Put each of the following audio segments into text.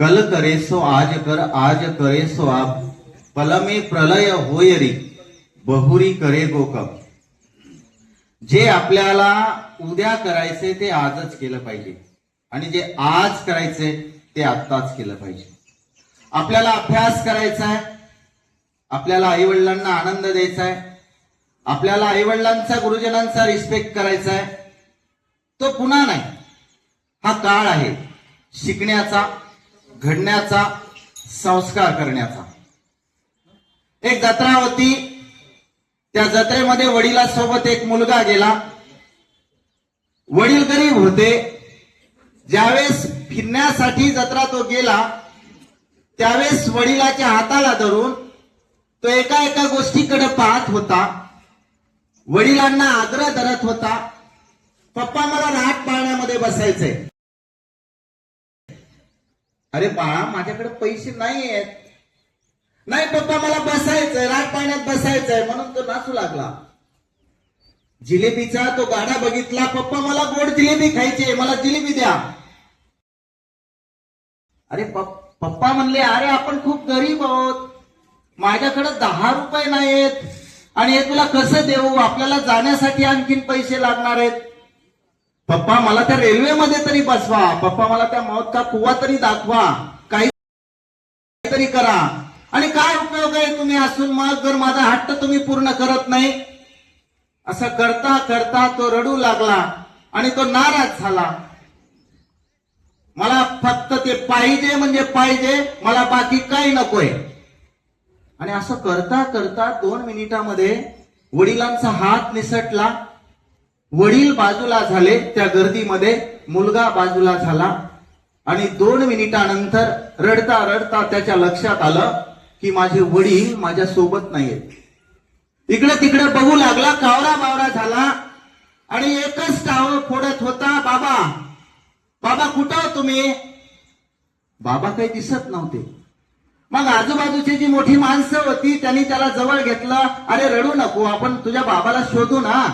कल करे सो आज कर आज करे सो आप। पल में प्रलय होयरी बहुरी करे गोकप जे आपल्याला उद्या करायचे ते आजच केलं पाहिजे. आणि जे आज करायचे ते आत्ताच केलं पाहिजे. आपल्याला अभ्यास करायचा आहे. आपल्याला आईवडिलांना आनंद द्यायचा आहे. आपल्याला आईवडिलांचा गुरुजनांचा रिस्पेक्ट करायचा आहे. तो पुन्हा नाही. हा काळ आहे शिकण्याचा. घडण्याचा संस्कार करण्याचा. एक जत्रा होती त्या जत्रेमध्ये वडिलासोबत एक मुलगा गेला. वडील गरीब होते. ज्यावेळेस फिरण्यासाठी जत्रा तो गेला त्यावेळेस वडिलाच्या हाताला धरून तो एका एका गोष्टीकडे पाहत होता. वडिलांना आग्रह धरत होता पप्पा मला राहत पाळण्यामध्ये बसायचंय. अरे बाळा माझ्याकडे पैसे नाही आहेत नाही पप्पा मला बसायचंय राट पाण्यात बसायचंय म्हणून तो नाचू लागला. जिलेबीचा तो गाडा बघितला पप्पा मला गोड जिलेबी खायची मला जिलेबी द्या. अरे पप्पा म्हणले अरे आपण खूप गरीब आहोत. माझ्याकडे दहा रुपये नाहीत आणि हे तुला कसं देऊ? आपल्याला जाण्यासाठी आणखीन पैसे लागणार आहेत. पप्पा मला त्या रेल्वेमध्ये तरी बसवा. पप्पा मला त्या मौत का कुवा तरी दाखवा. काहीतरी करा. आणि काय उपयोग आहे तुम्ही असून मग? जर माझा हट्ट तुम्ही पूर्ण करत नाही? असं करता करता तो रडू लागला आणि तो नाराज झाला. मला फक्त ते पाहिजे म्हणजे पाहिजे मला बाकी काही नकोय. आणि असं करता करता दोन मिनिटामध्ये वडिलांचा हात निसटला. वडील बाजूला झाले त्या गर्दीमध्ये मुलगा बाजूला झाला. आणि दोन मिनिटानंतर रडता रडता त्याच्या लक्षात आलं की माझे वडील माझ्या सोबत नाहीयेत इकडे तिकडे बघू लागला कावरा बावरा झाला. आणि एकच टाव फोडत होता बाबा बाबा कुठं तुम्ही? बाबा काही दिसत नव्हते. मग आजूबाजूची जी मोठी माणसं होती त्यांनी त्याला जवळ घेतलं. अरे रडू नको आपण तुझ्या बाबाला शोधू ना.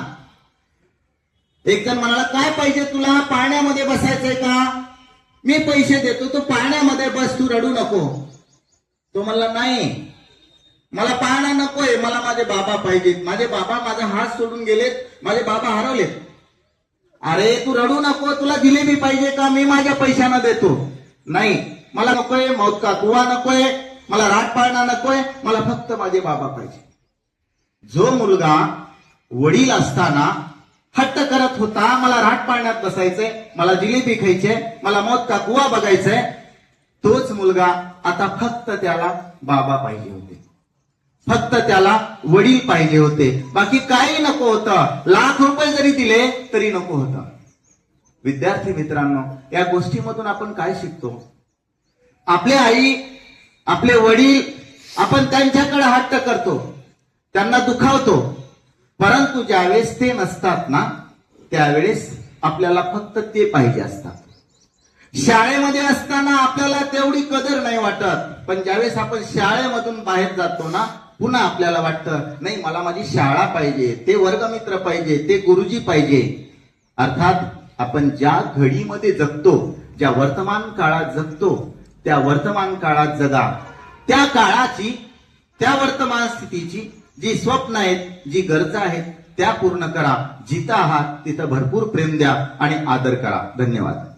एक जण म्हणाला काय पाहिजे तुला? पाण्यामध्ये बसायचंय का? मी पैसे देतो तू पाण्यामध्ये बस तू रडू नको. तो म्हणला नाही मला पाहणं नकोय मला माझे बाबा पाहिजेत. माझे बाबा माझा हात सोडून गेलेत माझे बाबा हरवलेत. अरे तू रडू नको तुला जिलेबी पाहिजे का? मी माझ्या पैशानं देतो. नाही मला नकोय मौत का कुवा नकोय मला राट पाळणा नकोय मला फक्त माझे बाबा पाहिजे. जो मुलगा वडील असताना हट्ट करत होता मला राट पाळण्यात बसायचंय मला जिलेबी खायचे मला मौत का कुवा बघायचंय. तोच मुलगा आता फक्त त्याला बाबा पाहिजे होते. फक्त त्याला वडील पाहिजे होते. बाकी काही नको होतं. लाख रुपये जरी दिले तरी नको होतं. विद्यार्थी मित्रांनो या गोष्टीमधून आपण काय शिकतो? आपले आई आपले वडील आपण त्यांच्याकडे हट्ट करतो. त्यांना दुखावतो. परंतु ज्यावेळेस ते नसतात ना त्यावेळेस आपल्याला फक्त ते पाहिजे असतात. शाळेमध्ये असताना आपल्याला तेवढी कदर नाही वाटत. पण ज्यावेळेस आपण शाळेमधून बाहेर जातो ना पुन्हा आपल्याला वाटतं नाही मला माझी शाळा पाहिजे ते वर्गमित्र पाहिजे ते गुरुजी पाहिजे. अर्थात आपण ज्या घडीमध्ये जगतो ज्या वर्तमान काळात जगतो त्या वर्तमान काळात जगा. त्या काळाची त्या वर्तमान स्थितीची जी स्वप्न आहेत जी गरजा आहेत त्या पूर्ण करा. जिथं आहात तिथं भरपूर प्रेम द्या आणि आदर करा. धन्यवाद.